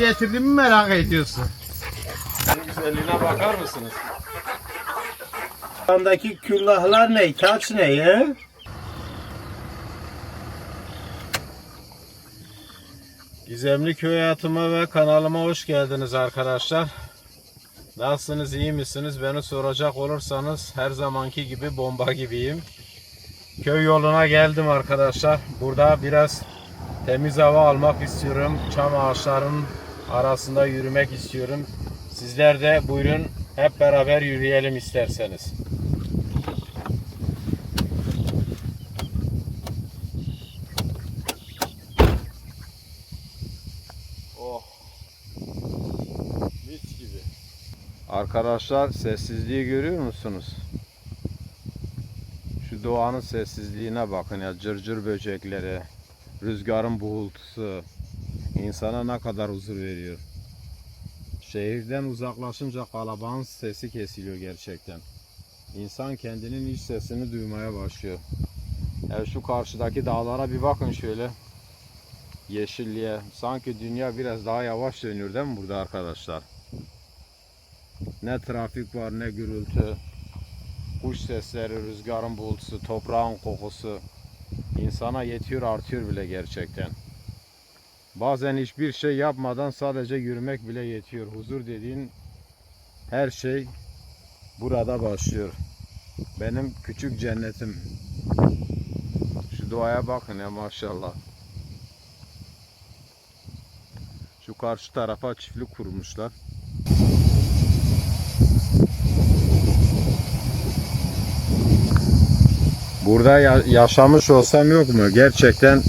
Sakin. Getirdiğimi merak ediyorsun. Güzelliğine bakar mısınız? Andaki küllahlar ne? Kaç ne ya? Gizemli köy hayatıma ve kanalıma hoş geldiniz arkadaşlar. Nasılsınız, iyi misiniz? Beni soracak olursanız her zamanki gibi bomba gibiyim. Köy yoluna geldim arkadaşlar. Burada biraz temiz hava almak istiyorum. Çam ağaçlarının arasında yürümek istiyorum. Sizler de buyurun hep beraber yürüyelim isterseniz. Oh. Mis gibi. Arkadaşlar sessizliği görüyor musunuz? Şu doğanın sessizliğine bakın ya cırcır böcekleri, rüzgarın buğultusu insana ne kadar huzur veriyor. Şehirden uzaklaşınca kalabalığın sesi kesiliyor gerçekten. İnsan kendinin iç sesini duymaya başlıyor. Ya şu karşıdaki dağlara bir bakın şöyle yeşilliğe. Sanki dünya biraz daha yavaş dönüyor değil mi burada arkadaşlar? Ne trafik var ne gürültü. Kuş sesleri, rüzgarın bultusu, toprağın kokusu. insana yetiyor artıyor bile gerçekten. Bazen hiçbir şey yapmadan sadece yürümek bile yetiyor. Huzur dediğin her şey burada başlıyor. Benim küçük cennetim. Şu doğaya bakın ya maşallah. Şu karşı tarafa çiftlik kurmuşlar. Burada ya- yaşamış olsam yok mu? Gerçekten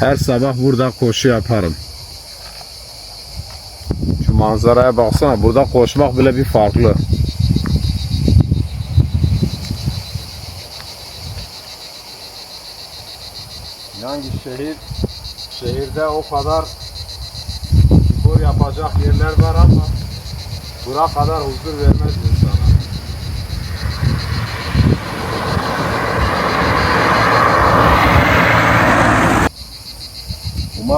her sabah burada koşu yaparım. Şu manzaraya baksana. Burada koşmak bile bir farklı. Hangi şehir şehirde o kadar spor yapacak yerler var ama bura kadar huzur vermez insana.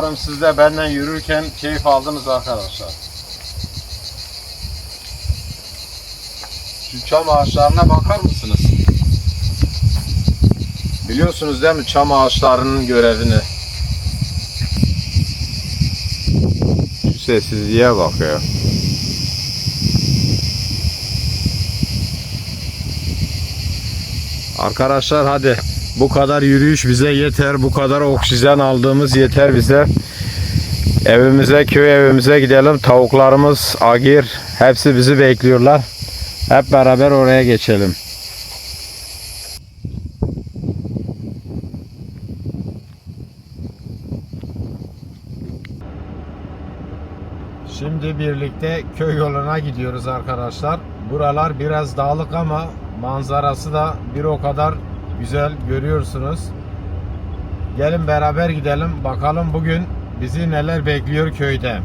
Umarım siz de benden yürürken keyif aldınız arkadaşlar. Şu çam ağaçlarına bakar mısınız? Biliyorsunuz değil mi çam ağaçlarının görevini? Şu sessizliğe bak ya. Arkadaşlar hadi bu kadar yürüyüş bize yeter. Bu kadar oksijen aldığımız yeter bize. Evimize, köy evimize gidelim. Tavuklarımız, agir hepsi bizi bekliyorlar. Hep beraber oraya geçelim. Şimdi birlikte köy yoluna gidiyoruz arkadaşlar. Buralar biraz dağlık ama manzarası da bir o kadar güzel görüyorsunuz. Gelin beraber gidelim. Bakalım bugün bizi neler bekliyor köyde.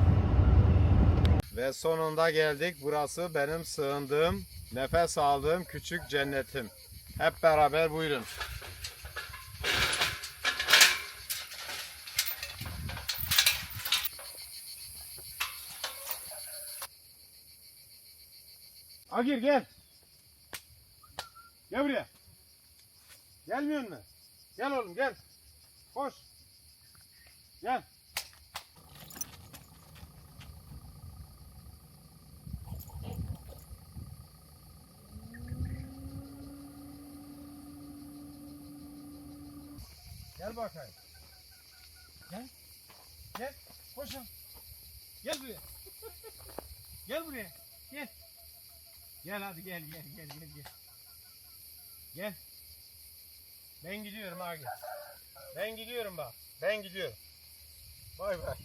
Ve sonunda geldik. Burası benim sığındığım, nefes aldığım küçük cennetim. Hep beraber buyurun. Agir gel. Gel buraya. Gelmiyor mu? Gel oğlum gel. Koş. Gel. Gel bakayım. Gel. Gel. Koş. oğlum. Gel buraya. gel buraya. Gel. Gel hadi gel gel gel gel gel. Gel. Ben gidiyorum abi. Ben gidiyorum bak. Ben gidiyorum. Bay bay.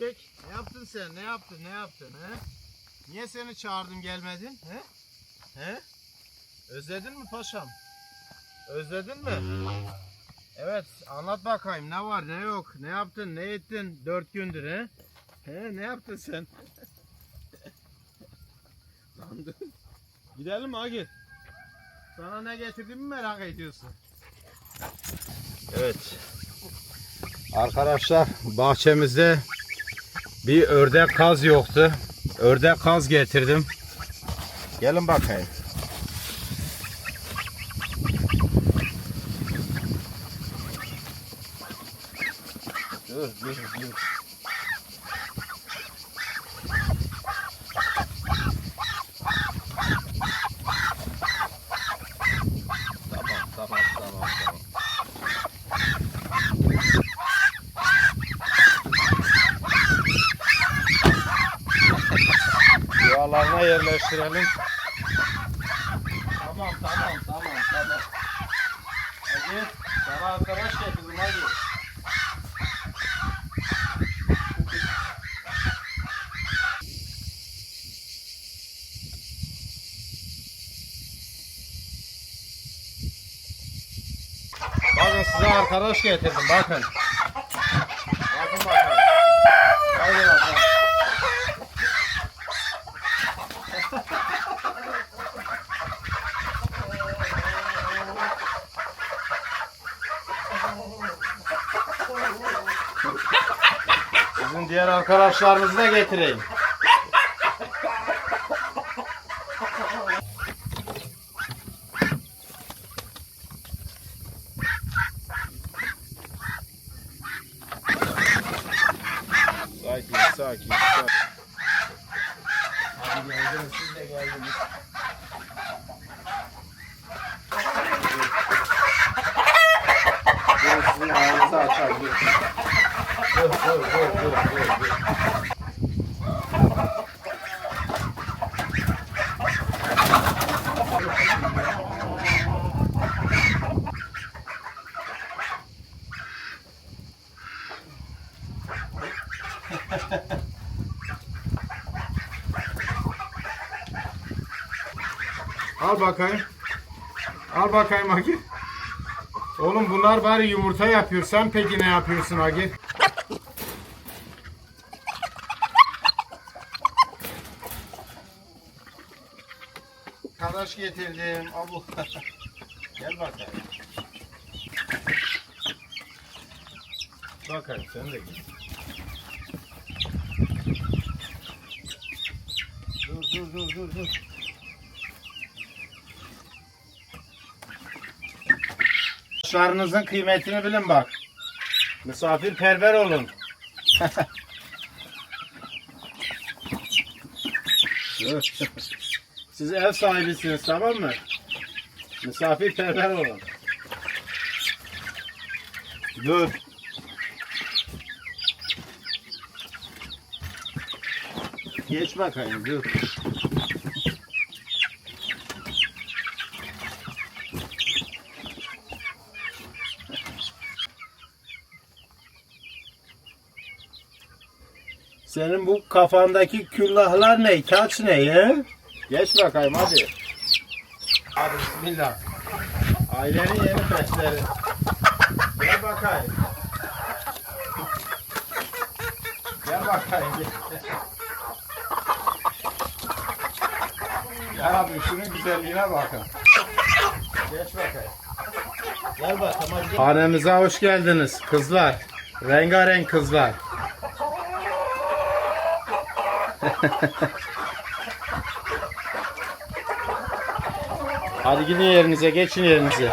Erkek ne yaptın sen? Ne yaptın? Ne yaptın? He? Niye seni çağırdım gelmedin? He? He? Özledin mi paşam? Özledin mi? Evet anlat bakayım ne var ne yok ne yaptın ne ettin dört gündür he? He ne yaptın sen? Lan dur. Gidelim Agi. Sana ne getirdiğimi merak ediyorsun. Evet. Arkadaşlar bahçemizde bir ördek kaz yoktu. Ördek kaz getirdim. Gelin bakayım. Dur dur dur. Tamam tamam tamam tamam. Yerleştirelim. Tamam tamam tamam tamam. Hadi sana arkadaş getirdim hadi. Bakın size arkadaş getirdim. Bakın bakın. Hadi bakın. Sizin diğer arkadaşlarınızı da getireyim. Sakin sakin. sakin. Hadi geldiniz siz de geldiniz. Dur sizin açar. Dur dur dur. dur. Al bakayım. Al bakayım Agi. Oğlum bunlar bari yumurta yapıyor. Sen peki ne yapıyorsun Agi? Arkadaş getirdim. Abu. Gel bakayım. Bakayım sen de gel. Dur dur dur dur dur. Arkadaşlarınızın kıymetini bilin bak. Misafirperver olun. Siz ev sahibisiniz tamam mı? Misafirperver olun. Dur. Geç bakayım dur. Senin bu kafandaki küllahlar ne? Kaç ne ya? Geç bakayım hadi. Hadi bismillah. Ailenin yeni fesleri. Gel bakayım. Gel bakayım. Ya abi şunun güzelliğine bakın. Geç bakayım. Gel bakalım hadi. Hanemize hoş geldiniz kızlar. Rengarenk kızlar. Hadi gidin yerinize, geçin yerinize.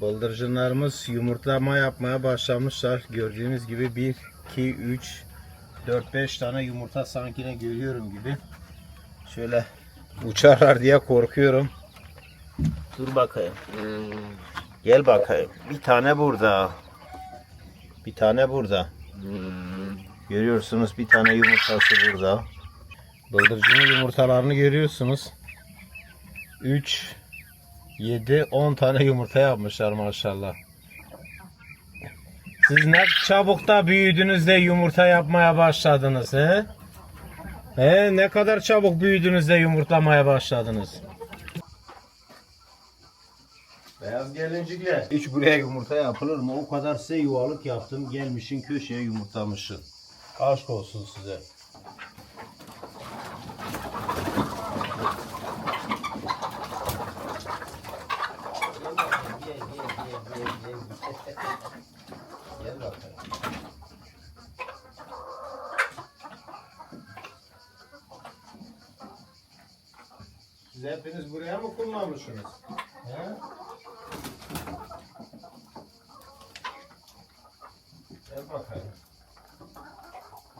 Bıldırcınlarımız yumurtlama yapmaya başlamışlar. Gördüğünüz gibi 1, 2, 3, 4, 5 tane yumurta sanki ne görüyorum gibi. Şöyle uçarlar diye korkuyorum. Dur bakayım. Gel bakayım. Bir tane burada. Bir tane burada. Görüyorsunuz bir tane yumurtası burada. Bıldırcının yumurtalarını görüyorsunuz. 3 7 10 tane yumurta yapmışlar maşallah. Siz ne çabuk da büyüdünüz de yumurta yapmaya başladınız he? He ne kadar çabuk büyüdünüz de yumurtlamaya başladınız. Beyaz gelincikler. Hiç buraya yumurta yapılır mı? O kadar size yuvalık yaptım. Gelmişin köşeye yumurtlamışsın. Aşk olsun size. Gel bakalım. Siz hepiniz buraya mı kullanmışsınız? He? Gel bakalım.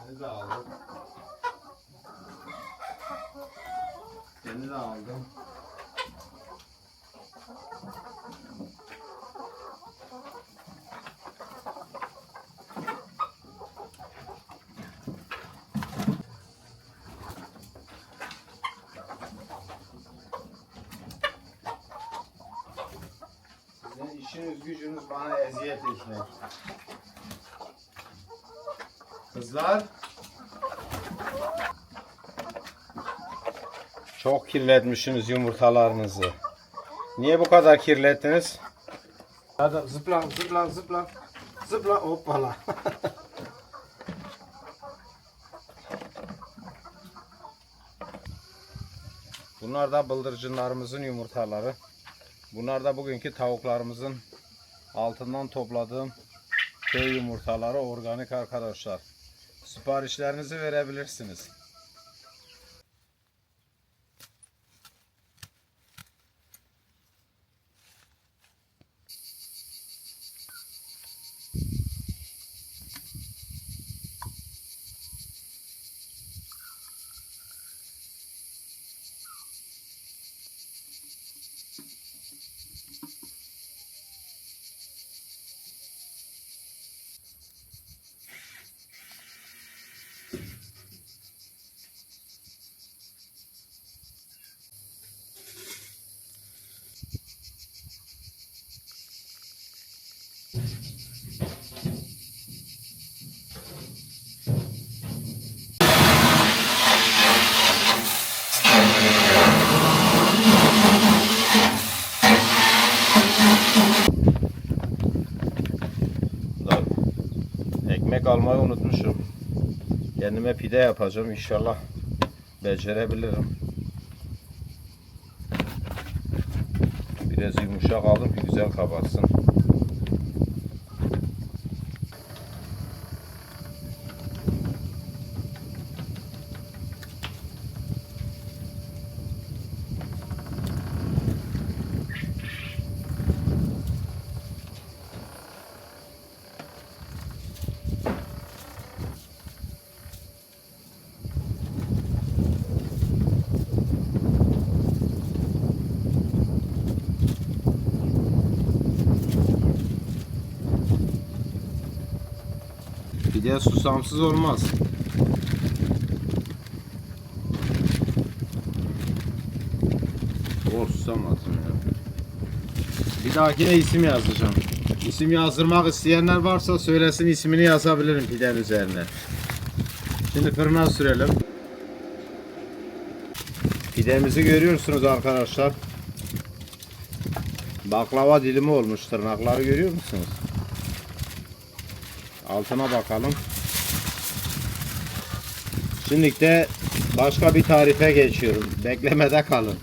Seni de aldım. Seni de aldım. Gücünüz bana eziyet etmek. Kızlar. Çok kirletmişsiniz yumurtalarınızı. Niye bu kadar kirlettiniz? Hadi zıpla zıpla zıpla. Zıpla hoppala. Bunlar da bıldırcınlarımızın yumurtaları. Bunlar da bugünkü tavuklarımızın altından topladığım köy yumurtaları organik arkadaşlar. Siparişlerinizi verebilirsiniz. Kendime pide yapacağım inşallah becerebilirim. Biraz yumuşak aldım güzel kabarsın. Pide susamsız olmaz. O susamazsın ya. Bir dahakine isim yazacağım. İsim yazdırmak isteyenler varsa söylesin ismini yazabilirim pidenin üzerine. Şimdi fırına sürelim. Pidemizi görüyorsunuz arkadaşlar. Baklava dilimi olmuş. Tırnakları görüyor musunuz? Altına bakalım. Şimdi de başka bir tarife geçiyorum. Beklemede kalın.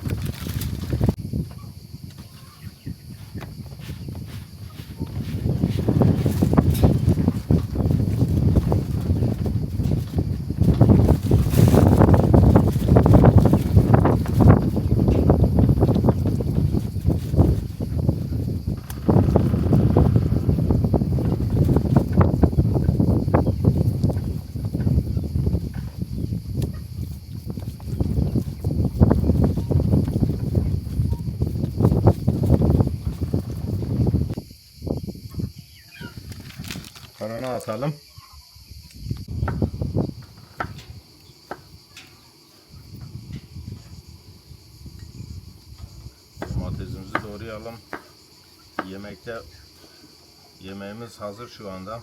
Yemeğimiz hazır şu anda.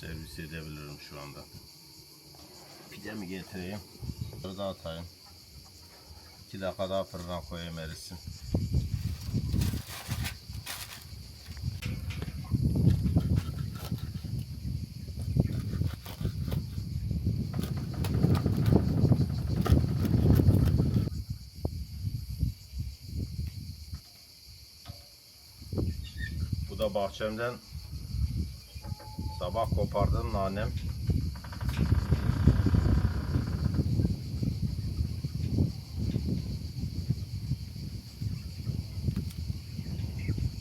Servis edebilirim şu anda. Pide mi getireyim? Bunları da atayım. 2 dakika daha fırına koyayım erisin. Bu da bahçemden sabah kopardığım nanem.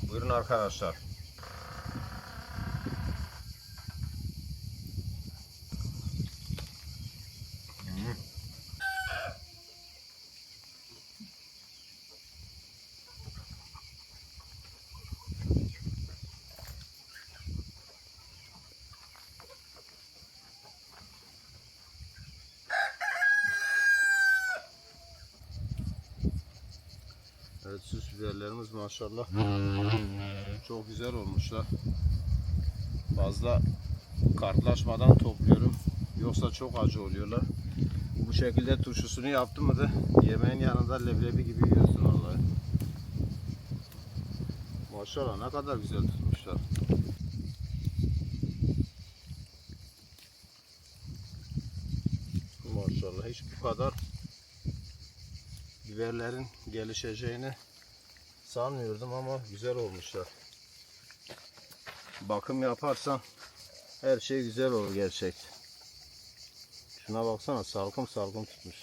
Buyurun arkadaşlar. Hmm. Evet biberlerimiz maşallah çok güzel olmuşlar. Fazla kartlaşmadan topluyorum. Yoksa çok acı oluyorlar. Bu şekilde turşusunu yaptım mı da yemeğin yanında leblebi gibi yiyorsun vallahi. Maşallah ne kadar güzel tutmuşlar. Maşallah hiç bu kadar biberlerin gelişeceğini sanmıyordum ama güzel olmuşlar. Bakım yaparsan her şey güzel olur gerçekten. Şuna baksana salkım salkım tutmuş.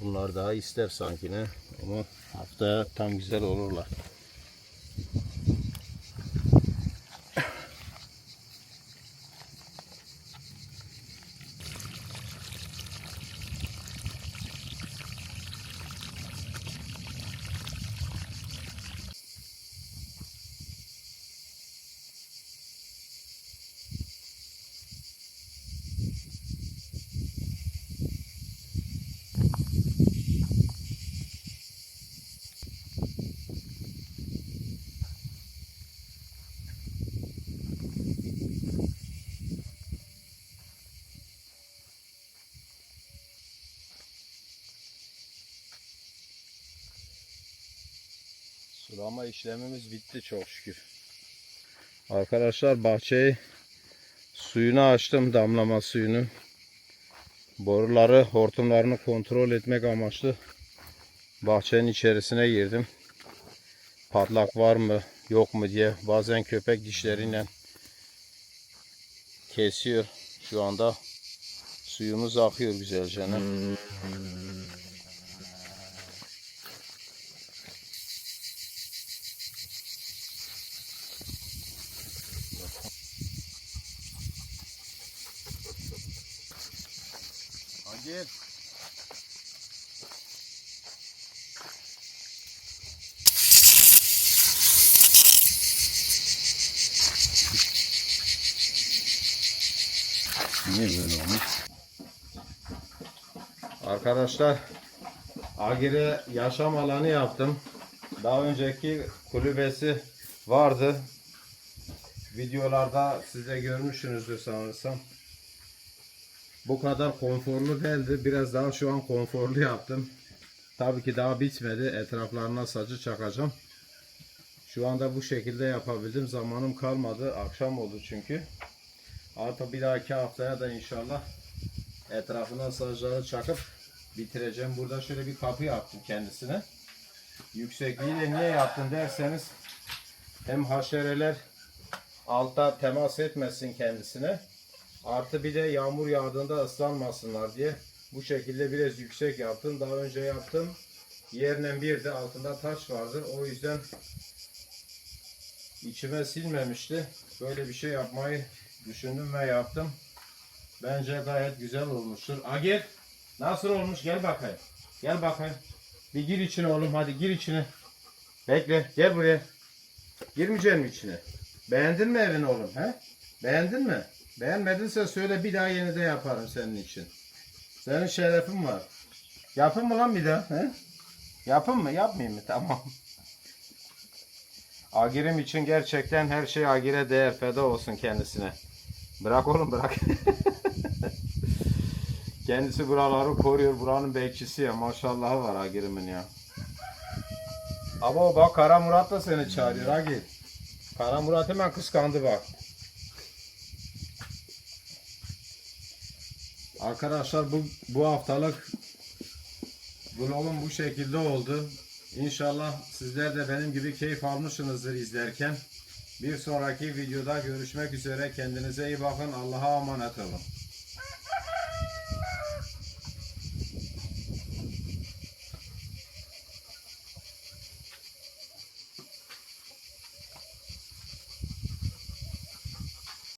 Bunlar daha ister sanki ne ama haftaya tam güzel olurlar. Sulama işlemimiz bitti çok şükür. Arkadaşlar bahçeyi suyunu açtım damlama suyunu. Boruları hortumlarını kontrol etmek amaçlı bahçenin içerisine girdim. Patlak var mı yok mu diye bazen köpek dişleriyle kesiyor. Şu anda suyumuz akıyor güzelce. ne? Hadi. Niye böyle olmuş? Arkadaşlar Agire yaşam alanı yaptım. Daha önceki kulübesi vardı. Videolarda size görmüşsünüzdür sanırsam. Bu kadar konforlu değildi. Biraz daha şu an konforlu yaptım. Tabii ki daha bitmedi. Etraflarına sacı çakacağım. Şu anda bu şekilde yapabildim. Zamanım kalmadı. Akşam oldu çünkü. Artık bir dahaki haftaya da inşallah etrafına sacları çakıp bitireceğim. Burada şöyle bir kapı yaptım kendisine. Yüksekliğiyle niye yaptım derseniz hem haşereler alta temas etmesin kendisine. Artı bir de yağmur yağdığında ıslanmasınlar diye bu şekilde biraz yüksek yaptım. Daha önce yaptım. Yerine bir de altında taş vardı. O yüzden içime silmemişti. Böyle bir şey yapmayı düşündüm ve yaptım. Bence gayet güzel olmuştur. Agir nasıl olmuş? Gel bakayım. Gel bakayım. Bir gir içine oğlum hadi gir içine. Bekle gel buraya. Girmeyeceksin mi içine? Beğendin mi evini oğlum he? Beğendin mi? Beğenmedinse söyle bir daha yeniden yaparım senin için. Senin şerefin var. Yapın mı lan bir daha? He? Yapın mı? Yapmayayım mı? Tamam. Agirim için gerçekten her şey Agir'e değer. Feda olsun kendisine. Bırak oğlum bırak. Kendisi buraları koruyor. Buranın bekçisi ya. Maşallahı var Agir'imin ya. Ama bak Kara Murat da seni çağırıyor Agir. Kara Murat hemen kıskandı bak. Arkadaşlar bu bu haftalık vlogum bu şekilde oldu. İnşallah sizler de benim gibi keyif almışsınızdır izlerken. Bir sonraki videoda görüşmek üzere. Kendinize iyi bakın. Allah'a emanet olun.